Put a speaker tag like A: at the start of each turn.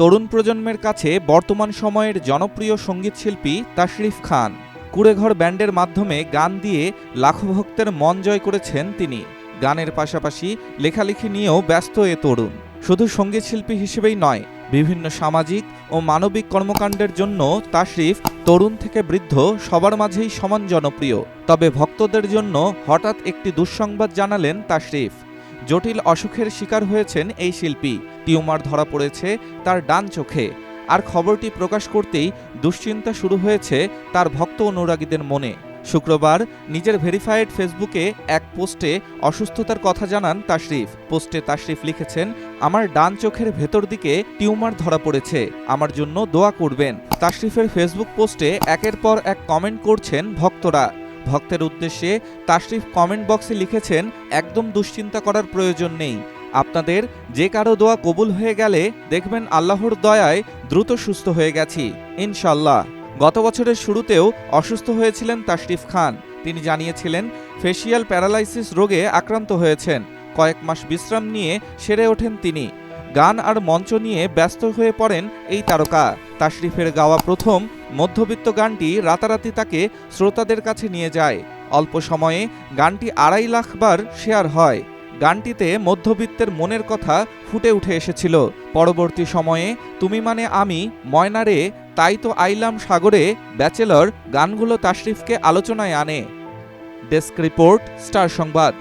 A: তরুণ প্রজন্মের কাছে বর্তমান সময়ের জনপ্রিয় সঙ্গীতশিল্পী তাশরিফ খান। কুড়েঘর ব্যান্ডের মাধ্যমে গান দিয়ে লাখো ভক্তের মন জয় করেছেন তিনি। গানের পাশাপাশি লেখালেখি নিয়েও ব্যস্ত এ তরুণ। শুধু সঙ্গীতশিল্পী হিসেবেই নয়, বিভিন্ন সামাজিক ও মানবিক কর্মকাণ্ডের জন্য তাশরিফ তরুণ থেকে বৃদ্ধ সবার মাঝেই সমান জনপ্রিয়। তবে ভক্তদের জন্য হঠাৎ একটি দুঃসংবাদ জানালেন তাশরিফ। জটিল অসুখের শিকার হয়েছেন এই শিল্পী। টিউমার ধরা পড়েছে তার ডান চোখে। আর খবরটি প্রকাশ করতেই দুশ্চিন্তা শুরু হয়েছে তার ভক্ত অনুরাগীদের মনে। শুক্রবার নিজের ভেরিফাইড ফেসবুকে এক পোস্টে অসুস্থতার কথা জানান তাশরিফ। পোস্টে তাশরিফ লিখেছেন, আমার ডান চোখের ভেতর দিকে টিউমার ধরা পড়েছে, আমার জন্য দোয়া করবেন। তাশরিফের ফেসবুক পোস্টে একের পর এক কমেন্ট করছেন ভক্তরা। ভক্তের উদ্দেশ্যে তাশরিফ কমেন্ট বক্সে লিখেছেন, একদম দুশ্চিন্তা করার প্রয়োজন নেই। আপনাদের যে কারও দোয়া কবুল হয়ে গেলে দেখবেন আল্লাহর দয়ায় দ্রুত সুস্থ হয়ে গেছি। ইনশাল্লাহ গত বছরের শুরুতেও অসুস্থ হয়েছিলেন তাশরিফ খান। তিনি জানিয়েছিলেন, ফেসিয়াল প্যারালাইসিস রোগে আক্রান্ত হয়েছেন। কয়েক মাস বিশ্রাম নিয়ে সেরে ওঠেন তিনি। গান আর মঞ্চ নিয়ে ব্যস্ত হয়ে পড়েন এই তারকা। তাশরিফের গাওয়া প্রথম মধ্যবিত্ত গানটি রাতারাতি তাকে শ্রোতাদের কাছে নিয়ে যায়। অল্প সময়ে গানটি আড়াই লাখ বার শেয়ার হয়। গানটিতে মধ্যবিত্তের মনের কথা ফুটে উঠে এসেছিল। পরবর্তী সময়ে, তুমি মানে আমি ময়নারে তাই তো আইলাম সাগরে, ব্যাচেলর, গানগুলো তাশরিফকে আলোচনায় আনে। ডেস্ক রিপোর্ট, স্টার সংবাদ।